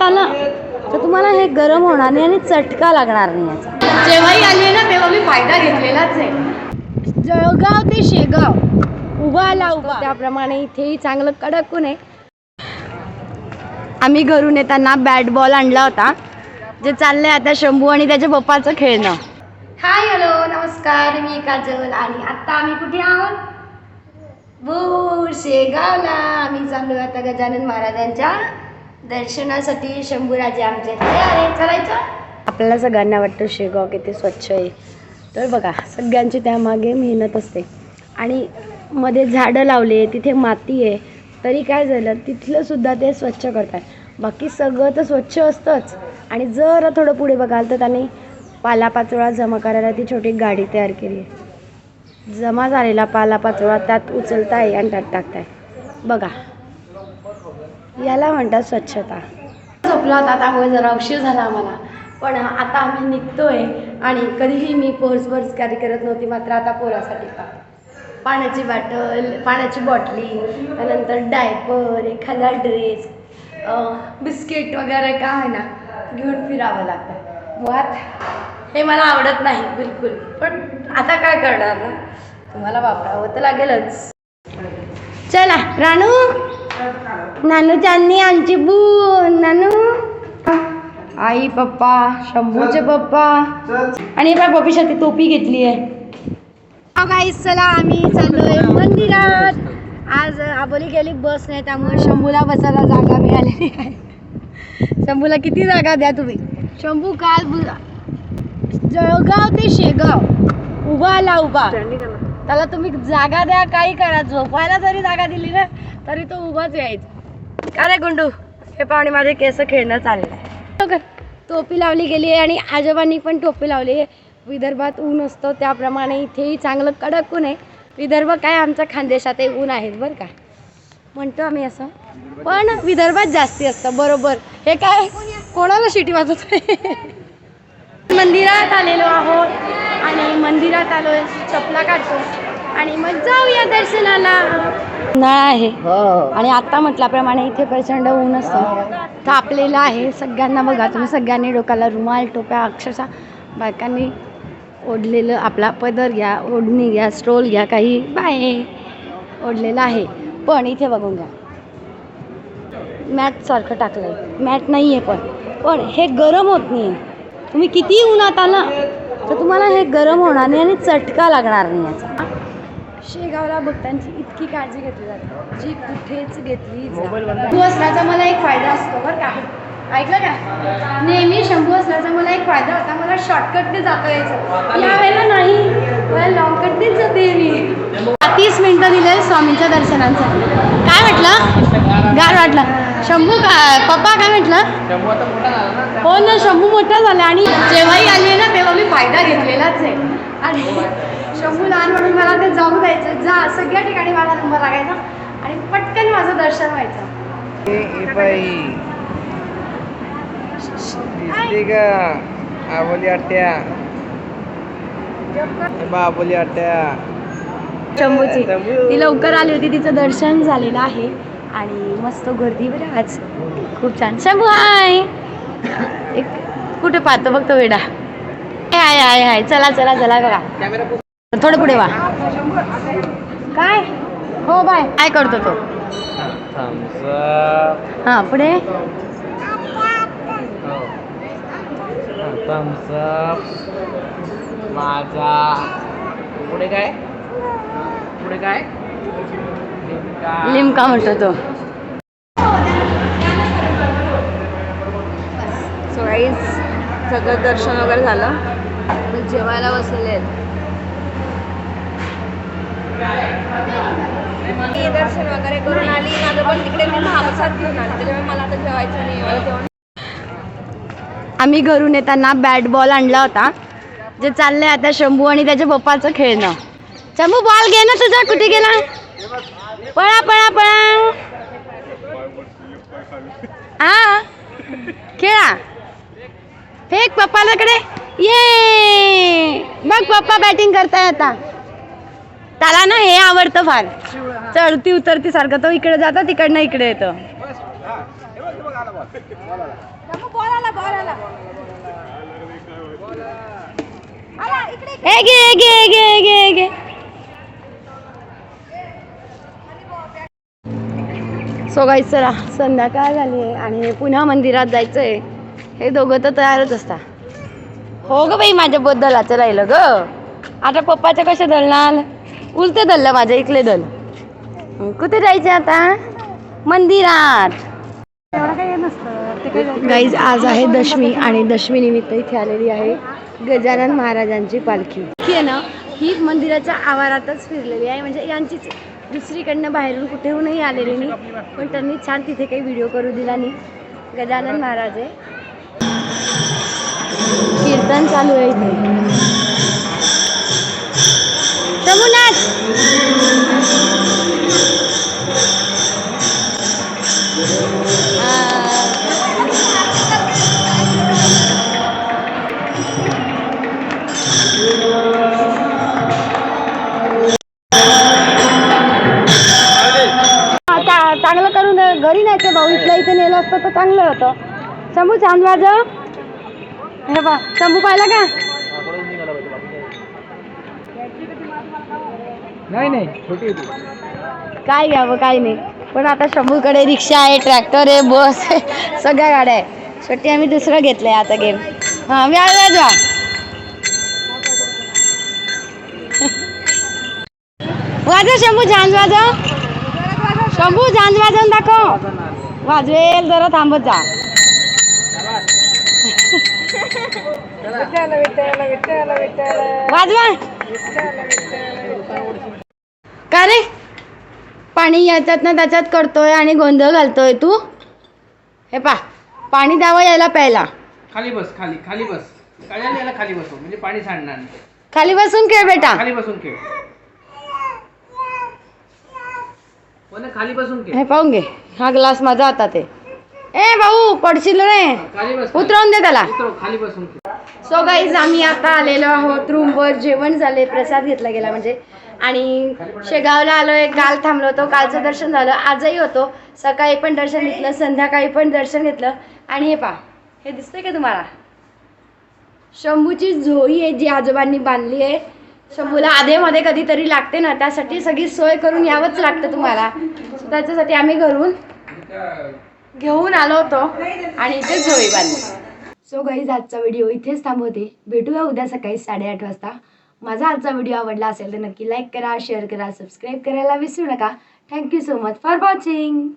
उन्हात आलं तर तुम्हाला हे गरम होणार नाही आणि चटका लागणार नाही याचा. जेव्हाही आली ना तेव्हा मी फायदा घेतलेलाच आहे. जळगाव ते शेगाव. उभा आला उभा. त्याप्रमाणे इथेही चांगलं कडक ऊन आहे. आम्ही घरून येताना बॅट बॉल आणला होता. जे चाललंय आता शंभू आणि त्याच्या पप्पाचं खेळणं. हाय हॅलो नमस्कार. मी काजल आणि आता आम्ही कुठे आहोत? भूर शेगावला. आम्ही चाललो आता गजानन महाराजांच्या दर्शनासाठी शंभूराजे आमचे तयार आहे चालायचं आपल्याला सगळ्यांना वाटतं शेगाव किती स्वच्छ आहे. तर बघा सगळ्यांची त्यामागे मेहनत असते. आणि मध्ये झाडं लावले तिथे माती आहे. तरी काय झालं तिथलं सुद्धा ते स्वच्छ करतात बाकी सगळं तर स्वच्छ असतंच. आणि जर थोडं पुढे बघाल तर त्यांनी पालापाचोळा जमा करायला ती छोटी गाडी तयार केली आहे. जमा झालेला पालापाचोळा त्यात उचलताय आणि त्यात टाकताय. बघा. याला म्हणतात स्वच्छता. झोपला होता त्यामुळे जरा उशीर झाला आम्हाला. पण आता आम्ही निघतोय आणि कधीही मी पर्स वर्स कॅरी करत नव्हती मात्र आता पोरासाठी का पाण्याची बाटल पाण्याची बॉटली त्यानंतर डायपर एखादा ड्रेस बिस्किट वगैरे काय आहे ना घेऊन फिरावं लागतं. मुळात हे मला आवडत नाही बिलकुल. पण आता काय करणार ना? तुम्हाला वापरावं तर लागेलच. चला रानू. नानू चांदणी आमची बून नानू. आई पप्पा शंभूचे पप्पा. आणि बा पप्पीसाठी टोपी घेतली आहे. गाईस चला आम्ही चाललोय मंदिरात. आज आबोली गेली बस नाही त्यामुळे शंभूला बसायला जागा मिळालेली आहे शंभूला किती जागा द्या तुम्ही? शंभू काल जळगाव ते शेगाव. उभा आला उभा. त्याला तुम्ही जागा द्या काही करा. झोपायला जरी जागा दिली ना तरी तो उभाच यायचा. का रे गुंडू? हे पाहुणे माझे केस खेळणं चाललंय. टोपी लावली गेली आहे आणि आजोबांनी पण टोपी लावली आहे. विदर्भात ऊन असतं त्याप्रमाणे इथेही चांगलं कडक ऊन आहे. विदर्भ काय आमच्या खानदेशात आहे ऊन आहेत बरं का. म्हणतो आम्ही असं. पण विदर्भात जास्ती असतं बरोबर. हे काय? कोणाला शिटी वाजत मंदिरात आलेलो आहोत आणि मंदिरात आलोय चपला काढतो आणि मग जाऊया दर्शनाला. उन्हाळा आहे. आणि आता म्हटल्याप्रमाणे इथे प्रचंड ऊन असतं. तापलेलं आहे सगळ्यांना बघा. तुम्ही सगळ्यांनी डोक्याला रुमाल टोप्या अक्षरशः बायकांनी ओढलेलं आपला पदर घ्या ओढणी घ्या स्ट्रोल घ्या काही बाय ओढलेलं आहे. पण इथे बघून घ्या. मॅट सारखं टाकलंय. मॅट नाही आहे पण. पण हे गरम होत नाही तुम्ही किती उन्हात आला? तर तुम्हाला हे गरम होणार नाही आणि चटका लागणार नाही याचा. शेगावला भक्तांची इतकी काळजी घेतली जाते. जी कुठेच घेतली शंभू असल्याचा मला एक फायदा असतो बरं का. ऐकलं का? नेहमी शंभू असल्याचा मला एक फायदा होता. मला शॉर्टकटने जाता यायचं. यावेळेला नाही. मला लॉंगकटनेच जाते मी स्वामींच्या दर्शनांसाठी काय म्हटलं? गार वाटलं. शंभू का पप्पा काय म्हटलं? हो ना शंभू मोठा झाला आणि जेव्हाही आली ना तेव्हा मी फायदा घेतलेलाच आहे. आणि शंभू लहान म्हणून मला ते जाऊ द्यायचं. जा सगळ्या ठिकाणी मला नंबर लागायचा आणि पटकन माझं दर्शन व्हायचं. आबोली आट्या. ए बा आबोली आट्या. शंभू. ती लवकर आली होती तिचं दर्शन झालेलं आहे. आणि मस्त गर्दी बरं आज. खूप छान. शंभू हाय. एक कुठे पाहतो बघतो वेडा. हाय हाय हाय. चला चला चला बघा. थोडं पुढे वा. काय? हो बाय. काय करतो तो? हां पुढे. अप माझा पुढे काय? पुढे काय? लिमका. म्हणतो तो. सो गाईज सगळं दर्शन वगैरे झालं. जेवायला बसलेले आहेत. मी दर्शन वगैरे करून आली. माझं पण तिकडे मी महाप्रसाद घेऊन आली. त्याच्यामुळे मला आता जेवायचं नाही. मला जेवण. आम्ही घरून येताना बॅट बॉल आणला होता. जे चाललंय आता शंभू आणि त्याच्या पप्पाचं खेळणं. शंभू बॉल घे ना तुझा कुठे गेला? पळा पळा पळा. हा? खेळा. फेक पप्पालाकडे. ये! बघ पप्पा बॅटिंग करताय आता. त्याला ना हे आवडतं फार. चढती उतरती सारखं. तो इकडे जातो तिकडनं इकडे येतो. ए घे. घे घे घे घे. सो गाईज चला संध्याकाळ झाली आहे आणि पुन्हा मंदिरात जायचं आहे हे दोघं तर तयारच असतात. हो ग बाई माझ्या बद्दलाचं राहिलं ग. आता पप्पाच्या कशा दलणार? उलटे दललं माझ्या इकडे दल. कुठे जायचे आता? मंदिरात. गाईज आज आहे दशमी आणि दशमी निमित्त इथे आलेली आहे गजानन महाराजांची पालखी. आहे ना ही मंदिराच्या आवारातच फिरलेली आहे. म्हणजे यांचीच दुसरीकडनं बाहेरून कुठेहूनही आलेली नाही. पण त्यांनी छान तिथे काही व्हिडिओ करू दिला नाही. गजानन महाराज. आहे कीर्तन चालू आहे इथे. शंभूनाथ भाऊ इथल्या इथे नेलं असतं तर चांगलं होतं. शंभू छान वाजव हे बा शंभू पाहिला का? नाही नाही छोटी काय घ्यावं काय नाही. पण आता शंभूकडे रिक्षा आहे ट्रॅक्टर आहे बस आहे सगळ्या गाड्या आहे. शेवटी आम्ही दुसरं घेतलंय आता गेम हा व्याज वाजवा वाजव शंभू छान वाजव. शंभू छान वाजवून दाखव. वाजवेल जरा थांबत जा. वाजवा का रे? पाणी याच्यात ना त्याच्यात करतोय आणि गोंधळ घालतोय तू? हे पा पाणी द्यावं यायला प्यायला. खाली बस खाली खाली बस. काय झालं याला खाली बसव म्हणजे पाणी सांडणार नाही. खाली बसून खेळ बेटा. खाली बसून खेळ. हो ना, खाली बसून खेळ. हे पाहून घे. हा ग्लास माझा आता ते. ए भाऊ पडशील रे. उतरवून दे त्याला. सो गाईज आम्ही आता आलेलो आहोत रूमवर जेवण झाले प्रसाद घेतला गेला म्हणजे. आणि शेगावला आलोय काल थांबलो होतो कालचं दर्शन झालं आजही होतो. सकाळी पण दर्शन घेतलं संध्याकाळी पण दर्शन घेतलं. आणि हे पा हे दिसतंय का तुम्हाला? शंभूची झोळी आहे जी आजोबांनी बांधली आहे. शंभूला आधेमध्ये कधीतरी लागते ना त्यासाठी सगळी सोय करून यावंच लागतं तुम्हाला. त्याच्यासाठी आम्ही घरून घेऊन आलो होतो आणि इथे झोळी बांधली. सो गाईज आजचा व्हिडिओ इथेच थांबवते. भेटूया उद्या सकाळी साडेआठ वाजता. माझा आजचा व्हिडिओ आवडला असेल तर नक्की लाईक करा शेअर करा सबस्क्राईब करायला विसरू नका. Thank you so much for watching